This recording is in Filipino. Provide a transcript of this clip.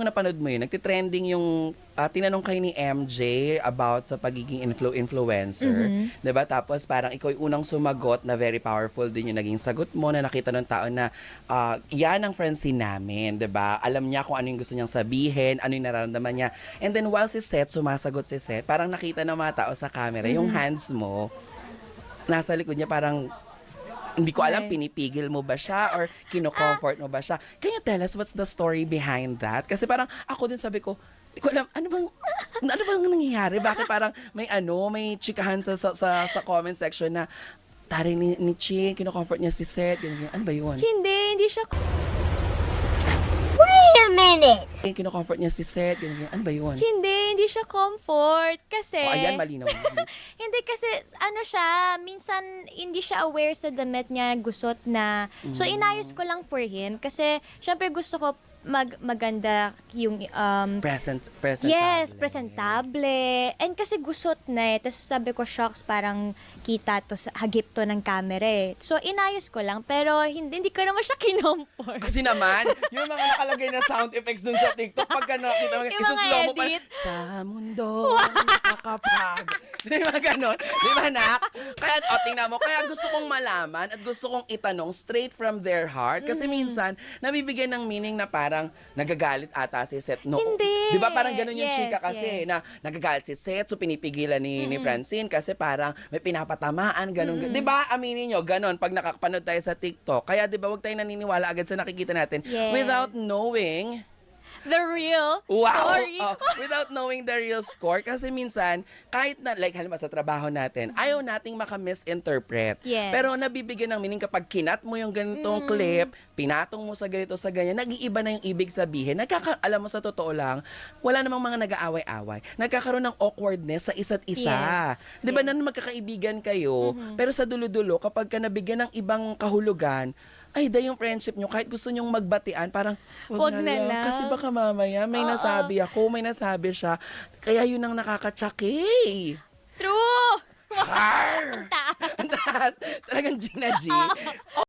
kung napanood mo yun, nagtitrending yung, ah, tinanong kayo ni MJ about sa pagiging influ- influencer. Mhm. 'Di ba Tapos parang ikaw yung unang sumagot na very powerful din yung naging sagot mo na nakita ng tao na ah, yan ang Francine namin, 'di ba Alam niya kung ano yung gusto niyang sabihin, ano yung nararamdaman niya. And then while si Seth, sumasagot si Seth, parang nakita ng mga tao sa camera, yung hands mo, nasa likod niya parang hindi ko alam, Okay. pinipigil mo ba siya or kino-comfort mo ba siya? Can you tell us what's the story behind that? Kasi parang ako din sabi ko, hindi ko alam, ano bang, ano bang nangyayari? Bakit parang may ano, may chikahan sa, sa, sa, sa comment section na, tari ni, ni Ching, kino-comfort niya si Seth, yun, yun. ano ba yun? Hindi, hindi siya a minute. Kino-comfort niya si Seth, yun, yun. ano ba yun? hindi, hindi siya comfort kasi O, ayan, malinaw. Hindi kasi ano siya, minsan hindi siya aware sa damit niya, gusot na. So Mm. inayos ko lang for him kasi syempre gusto ko mag maganda yung um Present, presentable. Yes, presentable. And kasi gusot na eh. Tapos sabi ko, shocks, parang kita to, sa- hagip to ng camera eh. So, inayos ko lang. Pero hindi, hindi ko naman siya kinomport. Kasi naman, yung mga nakalagay na sound effects dun sa TikTok, pagka nakita mo, isuslow mo pa, sa mundo, nakakapag. Di ba ganon? Di ba, nak? Kaya, o, tingnan mo, kaya gusto kong malaman at gusto kong itanong straight from their heart. Kasi Mm-hmm. minsan, nabibigyan ng meaning na parang nagagalit ata si Seth. No, Hindi. Di ba parang ganon yung Yes, chika kasi, yes. na nagagalit si Seth, so pinipigilan ni, ni Francine kasi parang may pinapatamaan, ganon. Di ba, aminin nyo, ganon, pag nakakapanood tayo sa TikTok. Kaya di ba, huwag tayong naniniwala agad sa nakikita natin Yes. without knowing The real Wow! story. Oh, without knowing the real score. Kasi minsan, kahit na, like, halimbawa sa trabaho natin, ayaw nating maka-misinterpret. Yes. Pero nabibigyan ng meaning kapag kinat mo yung ganitong clip, pinatong mo sa ganito sa ganyan, nag-iiba na yung ibig sabihin. Nagkaka, alam mo sa totoo lang, wala namang mga nag-aaway-away. Nagkakaroon ng awkwardness sa isa't isa. Yes. Di ba Yes. na magkakaibigan kayo, pero sa dulo-dulo, kapag ka nabigyan ng ibang kahulugan, ay, dahil yung friendship nyo, kahit gusto nyong magbatian, parang, wag, Wag na, na lang. lang. Kasi baka mamaya, may Oo. nasabi ako, may nasabi siya. Kaya yun ang nakakatsaki. True! Har! Ang taas. Talagang Gina G.